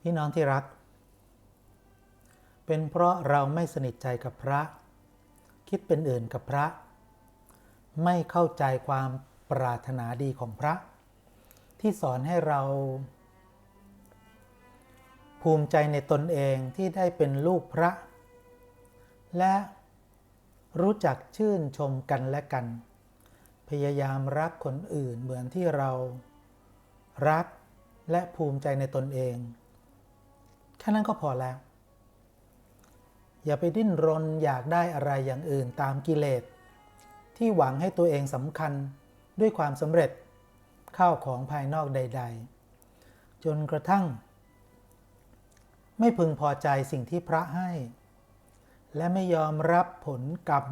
พี่น้องที่รัก เป็นเพราะเราไม่สนิทใจกับพระ คิดเป็นอื่นกับพระ ไม่เข้าใจความปรารถนาดีของพระ ที่สอนให้เรา ภูมิใจในตนเองที่ได้เป็นลูกพระ และรู้จักชื่นชมกันและกัน พยายามรักคนอื่นเหมือนที่เรา รักและภูมิใจในตนเอง แค่นั้นก็พอแล้ว อย่าไปดิ้นรนอยากได้อะไรอย่างอื่นตามกิเลส ที่หวังให้ตัวเองสำคัญด้วยความสำเร็จข้าวของภายนอกใด ๆ จนกระทั่ง ไม่พึงพอใจสิ่งที่พระให้ และไม่ยอมรับผลกรรม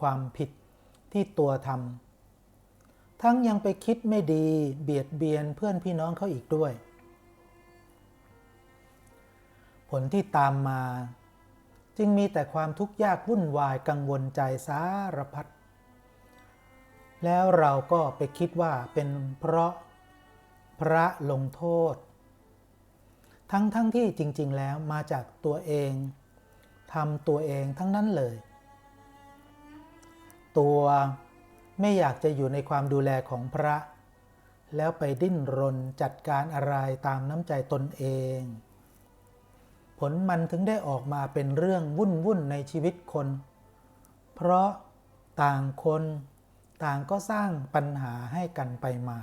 ความผิดที่ตัวทำทั้งยังไปคิดไม่ดีเบียดเบียนเพื่อนพี่น้องเขาอีกด้วย ลที่ตามมา จึงมีแต่ความทุกข์ยากวุ่นวายกังวลใจสารพัดแล้วเราก็ไปคิดว่าเป็นเพราะพระลงโทษ ทั้งทั้งที่จริง ๆ แล้วมาจากตัวเองทำตัวเองทั้งนั้นเลย ตัวไม่อยากจะอยู่ในความดูแลของพระ แล้วไปดิ้นรนจัดการอะไรตามน้ำใจตนเอง ผลมันถึงได้ออกมาเป็นเรื่องวุ่นวุ่นในชีวิตคน เพราะต่างคนต่างก็สร้างปัญหาให้กันไปมา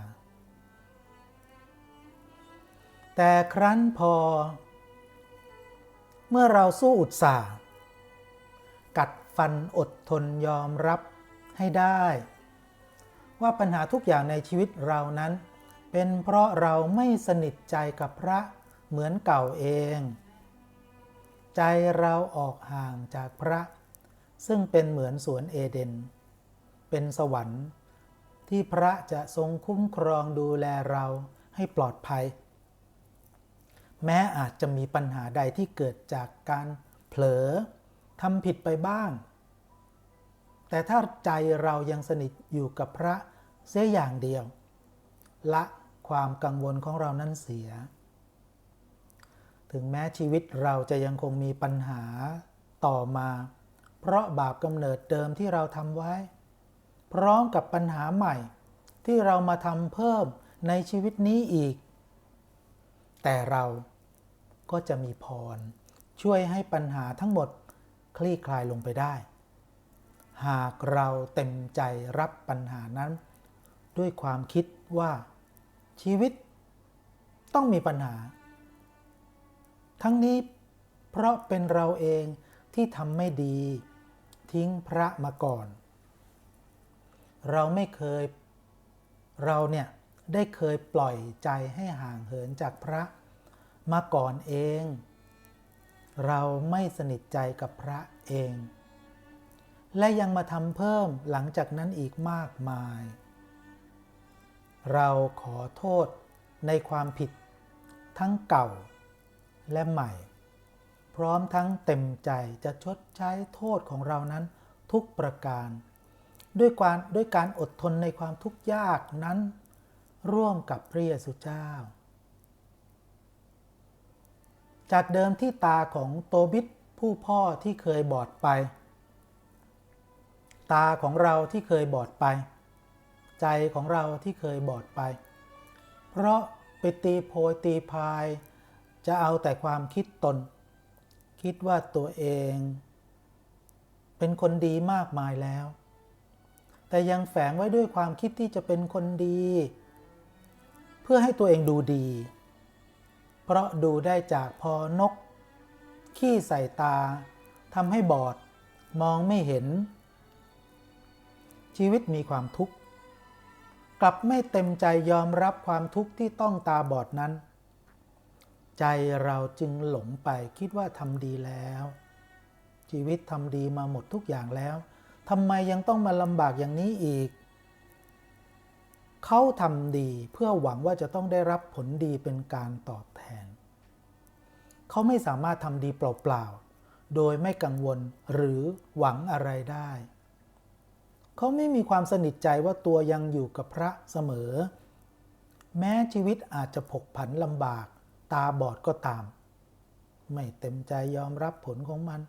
แต่ครั้นพอ เมื่อเราสู้อุตสาห์ กัดฟันอดทนยอมรับให้ได้ ว่าปัญหาทุกอย่างในชีวิตเรานั้น เป็นเพราะเราไม่สนิทใจกับพระเหมือนเก่าเอง ใจเราออกห่างจากพระ ซึ่งเป็นเหมือนสวนเอเดน เป็นสวรรค์ ที่พระจะทรงคุ้มครองดูแลเราให้ปลอดภัย แม้อาจจะมีปัญหาใดที่เกิดจากการเผลอทำผิดไปบ้าง แต่ถ้าใจเรายังสนิทอยู่กับพระเสียอย่างเดียว ละความกังวลของเรานั้นเสีย ถึงแม้ชีวิตเราจะยังคงมีปัญหาต่อมา เพราะบาปกำเนิดเดิมที่เราทำไว้ พร้อมกับปัญหาใหม่ ที่เรามาทำเพิ่มในชีวิตนี้อีก แต่เราก็จะมีพร ช่วยให้ปัญหาทั้งหมดคลี่คลายลงไปได้ หากเราเต็มใจรับปัญหานั้น ด้วยความคิดว่าชีวิตต้องมีปัญหา ทั้งนี้เพราะเป็นเราเองที่ทำไม่ดี ทิ้งพระมาก่อน เราไม่เคย เราเนี่ยได้เคยปล่อยใจให้ห่างเหินจากพระมาก่อนเอง เราไม่สนิทใจกับพระเอง และยังมาทำเพิ่มหลังจากนั้นอีกมากมาย เราขอโทษในความผิดทั้งเก่า และใหม่ พร้อมทั้งเต็มใจจะชดใช้โทษของเรานั้นทุกประการ ด้วยการด้วยการอดทนในความทุกข์ยากนั้น ร่วมกับพระเยซูเจ้า จากเดิมที่ตาของโตบิดผู้พ่อที่เคยบอดไป ตาของเราที่เคยบอดไป ใจของเราที่เคยบอดไป เพราะไปตีโพยตีพาย จะเอาแต่ความคิดตน คิดว่าตัวเอง เป็นคนดีมากมายแล้ว แต่ยังแฝงไว้ด้วยความคิดที่จะเป็นคนดี เพื่อให้ตัวเองดูดี เพราะดูได้จากพอนก ขี้ใส่ตาทำให้บอด มองไม่เห็น ชีวิตมีความทุกข์ กลับไม่เต็มใจยอมรับความทุกข์ที่ต้องตาบอดนั้น ใจเราจึงหลงไปคิดว่าทำดีแล้ว ชีวิตทำดีมาหมดทุกอย่างแล้วทำไมยังต้องมาลำบากอย่างนี้อีก เขาทำดีเพื่อหวังว่าจะต้องได้รับผลดีเป็นการตอบแทน เขาไม่สามารถทำดีเปล่าๆ โดยไม่กังวลหรือหวังอะไรได้ เขาไม่มีความสนิทใจว่าตัวยังอยู่กับพระเสมอ แม้ชีวิตอาจจะผกผันลำบาก ตาบอดก็ตาม ไม่เต็มใจยอมรับผลของมัน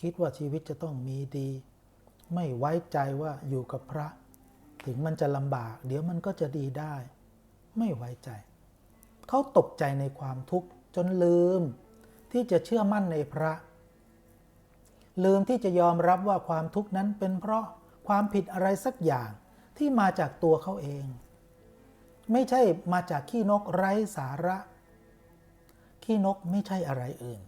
คิดว่าชีวิตจะต้องมีดี ไม่ไว้ใจว่าอยู่กับพระ ถึงมันจะลำบาก เดี๋ยวมันก็จะดีได้ ไม่ไว้ใจ เขาตกใจในความทุกข์จนลืม ที่จะเชื่อมั่นในพระ ลืมที่จะยอมรับว่าความทุกข์นั้นเป็นเพราะความผิดอะไรสักอย่างที่มาจากตัวเขาเอง ไม่ใช่มาจากขี้นกไร้สาระ ขี้นกไม่ใช่อะไรอื่น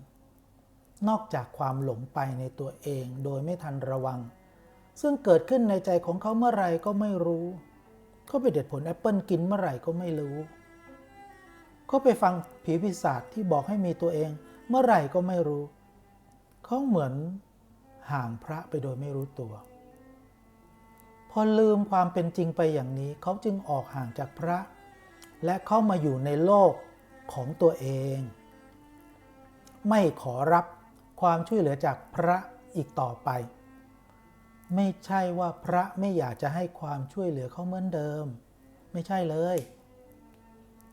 นอกจากความหลงไปในตัวเองโดยไม่ทันระวัง ซึ่งเกิดขึ้นในใจของเขาเมื่อไรก็ไม่รู้ เขาไปเด็ดผลแอปเปิลกินเมื่อไหร่ก็ไม่รู้ เขาไปฟังผีพิศาจที่บอกให้มีตัวเองเมื่อไหร่ก็ไม่รู้ เขาเหมือนห่างพระไปโดยไม่รู้ตัว พอลืมความเป็นจริงไปอย่างนี้ เขาจึงออกห่างจากพระ และเข้ามาอยู่ในโลกของตัวเอง ไม่ขอรับความช่วยเหลือจากพระอีกต่อไป ไม่ใช่ว่าพระไม่อยากจะให้ความช่วยเหลือเขาเหมือนเดิม ไม่ใช่เลย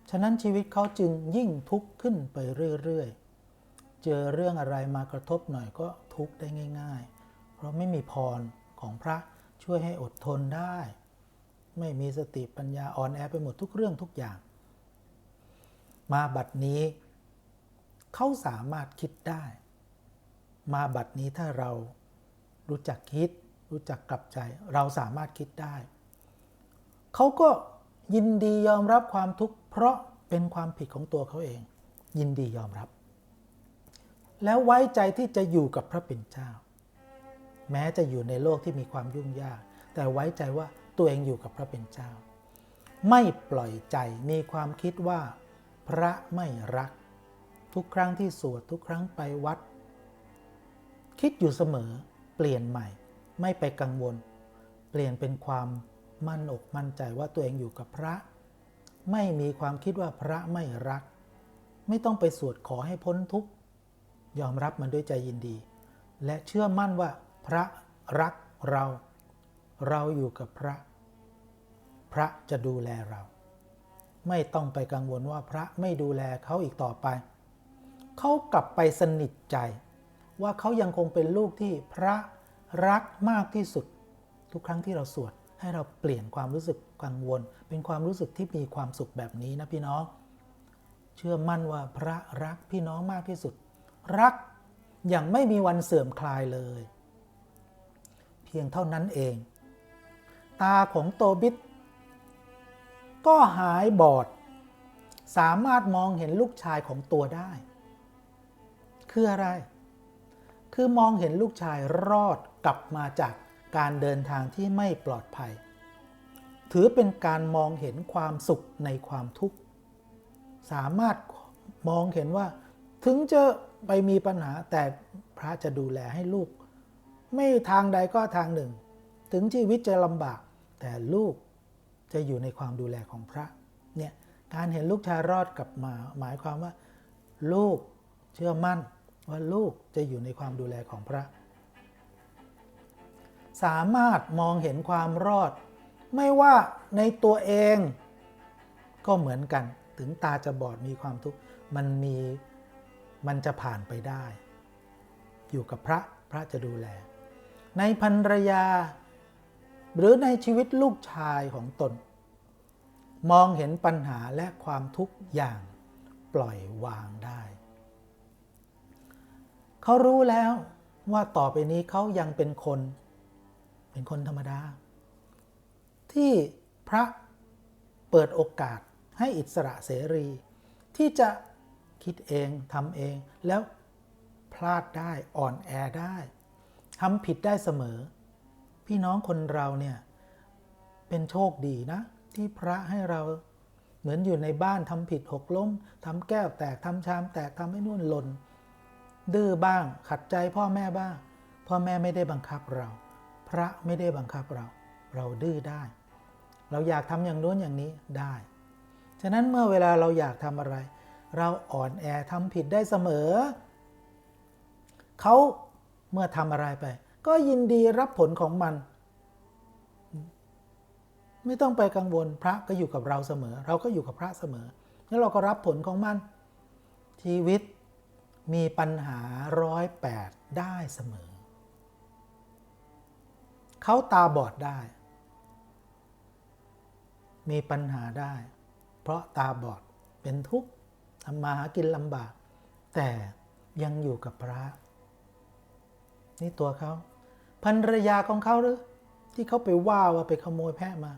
ฉะนั้นชีวิตเขาจึงยิ่งทุกข์ขึ้นไปเรื่อยๆ เจอเรื่องอะไรมากระทบหน่อยก็ทุกข์ได้ง่าย ๆ เพราะไม่มีพรของพระช่วยให้อดทนได้ ไม่มีสติปัญญาอ่อนแอไปหมดทุกเรื่องทุกอย่าง มาบัดนี้ เขาสามารถคิดได้ มาบัดนี้ถ้าเรารู้จักคิด รู้จักกลับใจ เราสามารถคิดได้ เขาก็ยินดียอมรับความทุกข์เพราะเป็นความผิดของตัวเขาเอง ยินดียอมรับ แล้วไว้ใจที่จะอยู่กับพระเป็นเจ้า แม้จะอยู่ในโลกที่มีความยุ่งยาก แต่ไว้ใจว่าตัวเองอยู่กับพระเป็นเจ้า ไม่ปล่อยใจมีความคิดว่า พระไม่รัก ทุกครั้งที่สวดทุกครั้งไปวัด คิดอยู่เสมอเปลี่ยนใหม่ ไม่ไปกังวล เปลี่ยนเป็นความมั่นอกมั่นใจว่าตัวเองอยู่กับพระ ไม่มีความคิดว่าพระไม่รัก ไม่ต้องไปสวดขอให้พ้นทุกข์ยอมรับมันด้วยใจยินดี และเชื่อมั่นว่าพระรักเรา เราอยู่กับพระ พระจะดูแลเรา ไม่ต้องไปกังวลว่าพระไม่ดูแลเขาอีกต่อไป เขากลับไปสนิทใจ ว่าเขายังคงเป็นลูกที่พระรักมากที่สุด ทุกครั้งที่เราสวดให้เราเปลี่ยนความรู้สึกกังวล เป็นความรู้สึกที่มีความสุขแบบนี้นะพี่น้อง เชื่อมั่นว่าพระรักพี่น้องมากที่สุด รักอย่างไม่มีวันเสื่อมคลายเลย เพียงเท่านั้นเอง ตาของโตบิดก็หายบอด สามารถมองเห็นลูกชายของตัวได้ คืออะไร คือมองเห็นลูกชายรอดกลับมาจากการเดินทางที่ไม่ปลอดภัย ถือเป็นการมองเห็นความสุขในความทุกข์ สามารถมองเห็นว่า ถึงจะไปมีปัญหาแต่พระจะดูแลให้ลูก ไม่ทางใดก็ทางหนึ่ง ถึงชีวิตจะลำบาก แต่ลูกจะอยู่ในความดูแลของพระเนี่ยการเห็นลูกชายรอดกลับมา หมายความว่า ลูกเชื่อมั่น ว่าลูกจะอยู่ในความดูแลของพระ สามารถมองเห็นความรอด ไม่ว่าในตัวเองก็เหมือนกัน ถึงตาจะบอดมีความทุกข์มันมีมันจะผ่านไปได้ อยู่กับพระพระจะดูแล ในภรรยา หรือในชีวิตลูกชายของตน มองเห็นปัญหาและความทุกข์อย่างปล่อยวางได้ เขารู้แล้วว่าต่อไปนี้เขายังเป็นคน เป็นคนธรรมดา ที่พระเปิดโอกาสให้อิสระเสรี ที่จะคิดเองทำเองแล้วพลาดได้อ่อนแอได้ทำผิดได้เสมอ พี่น้องคนเราเนี่ยเป็นโชคดีนะ ที่พระให้เราเหมือนอยู่ในบ้านทำผิดหกล้มทำแก้วแตกทำชามแตกทำให้นุ่นหล่น ดื้อบ้าง ขัดใจพ่อแม่บ้าง พ่อแม่ไม่ได้บังคับเรา พระไม่ได้บังคับเรา เราดื้อได้ เราอยากทำอย่างโน้นอย่างนี้ได้ ฉะนั้นเมื่อเวลาเราอยากทำอะไร เราอ่อนแอทำผิดได้เสมอ เขาเมื่อทำอะไรไป ก็ยินดีรับผลของมัน ไม่ต้องไปกังวลพระก็อยู่กับเราเสมอ เราก็อยู่กับพระเสมอ แล้วเราก็รับผลของมันชีวิต มีปัญหาร้อยแปดได้เสมอ เขาตาบอดได้ มีปัญหาได้ เพราะตาบอดเป็นทุกข์ทำมาหากินลำบาก แต่ยังอยู่กับพระ นี่ตัวเขาภรรยาของเขาหรือ ที่เขาไปว่าว่าไปขโมยแพะมา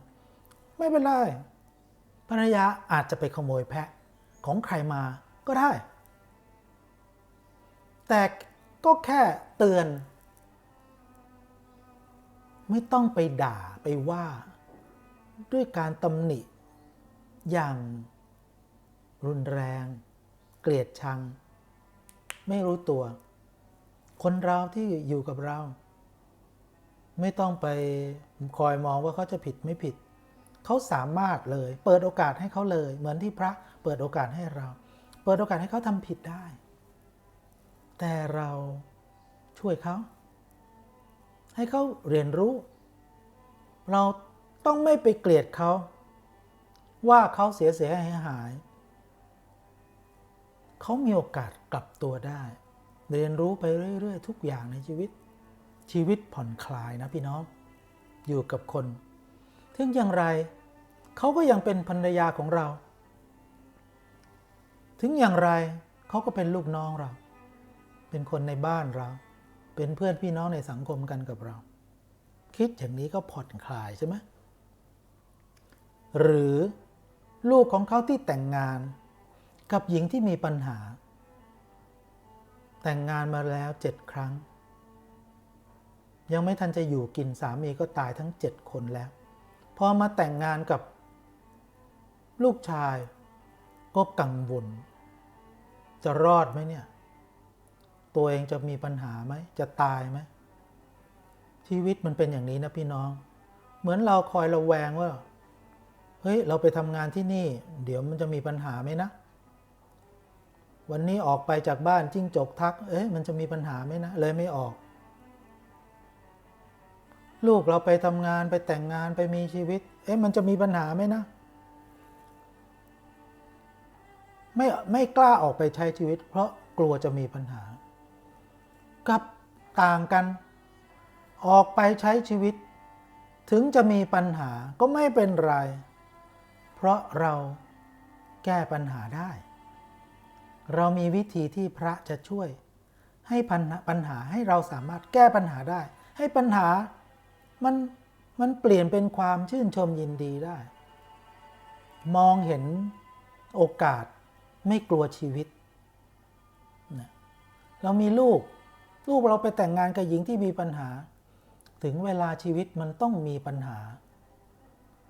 ไม่เป็นไรภรรยาอาจจะไปขโมยแพะของใครมาก็ได้ แต่ก็แค่เตือน ไม่ต้องไปด่าไปว่า ด้วยการตำหนิ อย่าง รุนแรง เกลียดชัง ไม่รู้ตัว คนเราที่อยู่กับเรา ไม่ต้องไปคอยมองว่าเขาจะผิดไม่ผิด เขาสามารถเลย เปิดโอกาสให้เขาเลย เหมือนที่พระเปิดโอกาสให้เรา เปิดโอกาสให้เขาทำผิดได้ แต่เราช่วยเขา ให้เขาเรียนรู้ เราต้องไม่ไปเกลียดเขา ว่าเขาเสียเสียหายหาย เขามีโอกาสกลับตัวได้ เรียนรู้ไปเรื่อย ๆ ทุกอย่างในชีวิต ชีวิตผ่อนคลายนะพี่น้อง อยู่กับคน ถึงอย่างไร เขาก็ยังเป็นภรรยาของเรา ถึงอย่างไรเขาก็เป็นลูกน้องเรา เป็นคนในบ้านเรา เป็นเพื่อนพี่น้องในสังคมกันกับเรา คิดอย่างนี้ก็ผ่อนคลายใช่ไหมหรือลูกของเขาที่แต่งงาน กับหญิงที่มีปัญหา แต่งงานมาแล้วเจ็ดครั้ง ยังไม่ทันจะอยู่กินสามีก็ตายทั้งเจ็ดคนแล้ว พอมาแต่งงานกับลูกชายก็กังวล จะรอดไหมเนี่ย ตัวเองจะมีปัญหาไหม จะตายไหม ชีวิตมันเป็นอย่างนี้นะพี่น้อง เหมือนเราคอยระแวงว่า เฮ้ย เราไปทำงานที่นี่ เดี๋ยวมันจะมีปัญหาไหมนะ วันนี้ออกไปจากบ้านจิ้งจกทัก เอ๊ะมันจะมีปัญหาไหมนะ เลยไม่ออก ลูกเราไปทำงานไปแต่งงานไปมีชีวิต เอ๊ะมันจะมีปัญหาไหมนะไม่ไม่กล้าออกไปใช้ชีวิต เพราะกลัวจะมีปัญหา กับต่างกัน ออกไปใช้ชีวิต ถึงจะมีปัญหาก็ไม่เป็นไร เพราะเราแก้ปัญหาได้ เรามีวิธีที่พระจะช่วย ให้ปัญหาญหาให้เราสามารถแก้ปัญหาได้ ให้ปัญหามันมันเปลี่ยนเป็นความชื่นชมยินดีได้ มองเห็นโอกาสไม่กลัวชีวิต เรามีลูก ลูกเราไปแต่งงานกับหญิงที่มีปัญหา ถึงเวลาชีวิตมันต้องมีปัญหา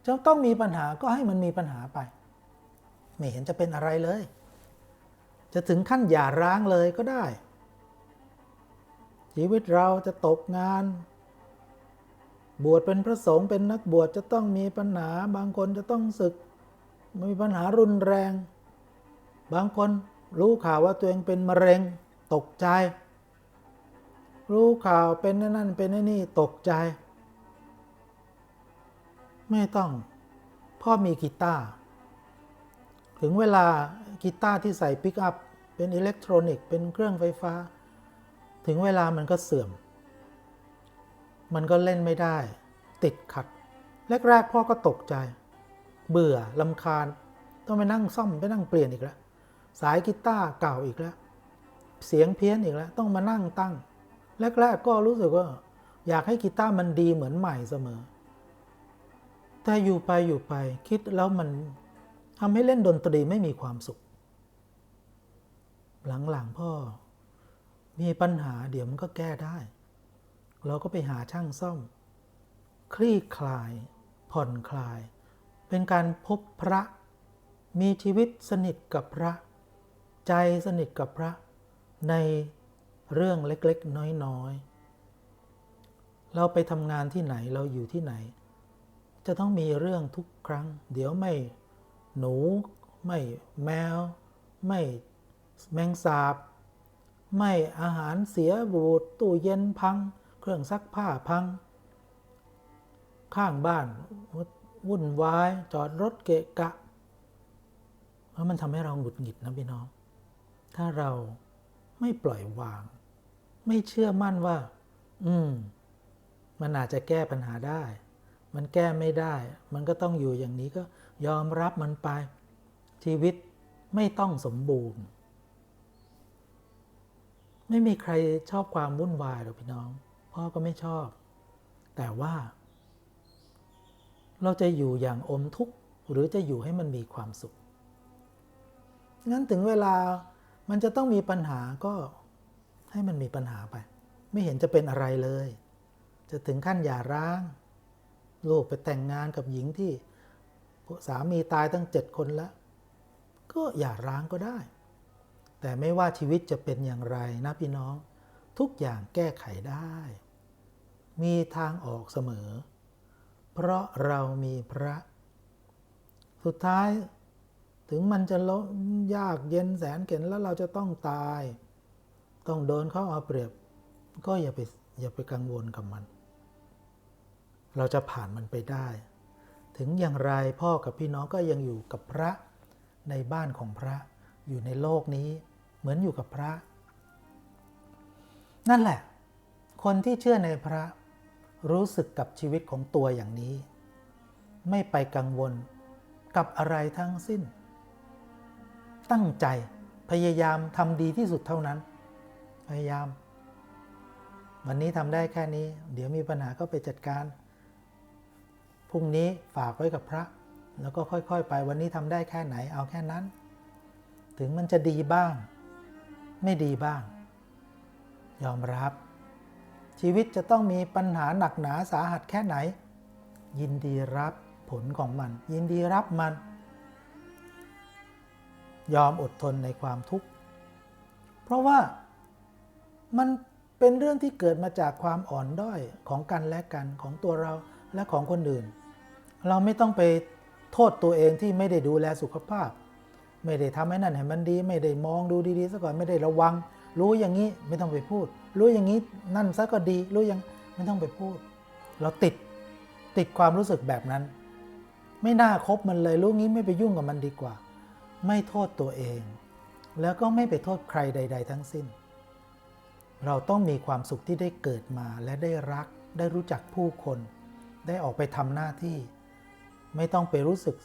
จะต้องมีปัญหาก็ให้มันมีปัญหาไป ไม่เห็นจะเป็นอะไรเลย จะถึงขั้นหย่าร้างเลยก็ได้ ชีวิตเราจะตกงาน บวชเป็นพระสงฆ์เป็นนักบวชจะต้องมีปัญหา บางคนจะต้องศึก มีปัญหารุนแรง บางคนรู้ข่าวว่าตัวเองเป็นมะเร็ง ตกใจ รู้ข่าวเป็นนั่นเป็นนี่ตกใจ ไม่ต้อง พ่อมีกีตาร์ถึงเวลากีตาร์ที่ใส่ปิกอัพเป็นอิเล็กทรอนิกส์เป็นเครื่องไฟฟ้า ถึงเวลามันก็เสื่อม มันก็เล่นไม่ได้ ติดขัด แรกๆพ่อก็ตกใจ เบื่อลำคาญ ต้องไปนั่งซ่อมไปนั่งเปลี่ยนอีกแล้ว สายกีตาร์เก่าอีกแล้ว เสียงเพี้ยนอีกแล้ว ต้องมานั่งตั้ง แรก ๆ ก็รู้สึกว่า อยากให้กีตาร์มันดีเหมือนใหม่เสมอ แต่อยู่ไปอยู่ไปคิดแล้วมันทำให้เล่นดนตรีไม่มีความสุข หลัง ๆ พ่อ มีปัญหาเดี๋ยวมันก็แก้ได้ เราก็ไปหาช่างซ่อม คลี่คลาย ผ่อนคลาย เป็นการพบพระ มีชีวิตสนิทกับพระ ใจสนิทกับพระใน เรื่องเล็กๆ น้อยๆ เราไปทำงานที่ไหนเราอยู่ที่ไหน จะต้องมีเรื่องทุกครั้ง เดี๋ยวไม่หนู ไม่แมว ไม่แมงสาบ ไม่อาหารเสียบูดตู้เย็นพัง เครื่องซักผ้าพัง ข้างบ้านวุ่นวายจอดรถเกะกะแล้วมันทำให้เราหงุดหงิดนะพี่น้อง ถ้าเราไม่ปล่อยวาง ไม่เชื่อมั่นว่า อืม มันอาจจะแก้ปัญหาได้ มันแก้ไม่ได้ มันก็ต้องอยู่อย่างนี้ก็ยอมรับมันไป ชีวิตไม่ต้องสมบูรณ์ ไม่มีใครชอบความวุ่นวายหรอกพี่น้อง พ่อก็ไม่ชอบ แต่ว่า เราจะอยู่อย่างอมทุกข์หรือจะอยู่ให้มันมีความสุขงั้นถึงเวลามันจะต้องมีปัญหาก็ ให้มันมีปัญหาไป ไม่เห็นจะเป็นอะไรเลย จะถึงขั้นหย่าร้าง ลูกไปแต่งงานกับหญิงที่สามีตายตั้งเจ็ดคนแล้วก็หย่าร้างก็ได้ แต่ไม่ว่าชีวิตจะเป็นอย่างไรนะพี่น้อง ทุกอย่างแก้ไขได้ มีทางออกเสมอ เพราะเรามีพระ สุดท้ายถึงมันจะลยากเย็นแสนเข็นแล้วเราจะต้องตาย ต้องโดนเขาเอาเปรียบ ก็อย่าไปอย่าไปกังวลกับมัน เราจะผ่านมันไปได้ ถึงอย่างไรพ่อกับพี่น้องก็ยังอยู่กับพระในบ้านของพระอยู่ในโลกนี้ เหมือนอยู่กับพระ นั่นแหละ คนที่เชื่อในพระรู้สึกกับชีวิตของตัวอย่างนี้ ไม่ไปกังวลกับอะไรทั้งสิ้น ตั้งใจพยายามทำดีที่สุดเท่านั้น พยายาม วันนี้ทำได้แค่นี้ เดี๋ยวมีปัญหาก็ไปจัดการ พรุ่งนี้ฝากไว้กับพระ แล้วก็ค่อยๆ ไป วันนี้ทำได้แค่ไหน เอาแค่นั้น ถึงมันจะดีบ้าง ไม่ดีบ้าง ยอมรับ ชีวิตจะต้องมีปัญหาหนักหนาสาหัสแค่ไหน ยินดีรับผลของมัน ยินดีรับมัน ยอมอดทนในความทุกข์ เพราะว่า มันเป็นเรื่องที่เกิดมาจากความอ่อนด้อยของกันและกันของตัวเราและของคนอื่น เราไม่ต้องไปโทษตัวเองที่ไม่ได้ดูแลสุขภาพ ไม่ได้ทำให้นั่นให้มันดี ไม่ได้มองดูดีๆซะก่อนไม่ได้ระวัง รู้อย่างนี้ไม่ต้องไปพูด รู้อย่างนี้นั่นซะก็ดี รู้อย่างไม่ต้องไปพูด เราติดติดความรู้สึกแบบนั้น ไม่น่าคบมันเลยรู้งี้ไม่ไปยุ่งกับมันดีกว่า ไม่โทษตัวเอง แล้วก็ไม่ไปโทษใครใด ๆ ทั้งสิ้น เราต้องมีความสุขที่ได้เกิดมาและได้รัก ได้รู้จักผู้คน ได้ออกไปทำหน้าที่ ไม่ต้องไปรู้สึก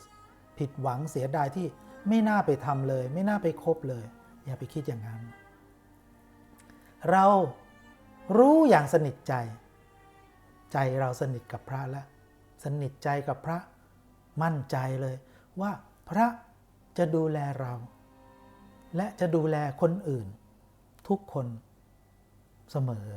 ผิดหวังเสียดายที่ไม่น่าไปทำเลย ไม่น่าไปคบเลย อย่าไปคิดอย่างนั้น เรารู้อย่างสนิทใจ ใจเราสนิทกับพระแล้ว สนิทใจกับพระมั่นใจเลยว่าพระจะดูแลเรา และจะดูแลคนอื่น ทุกคน เสมอ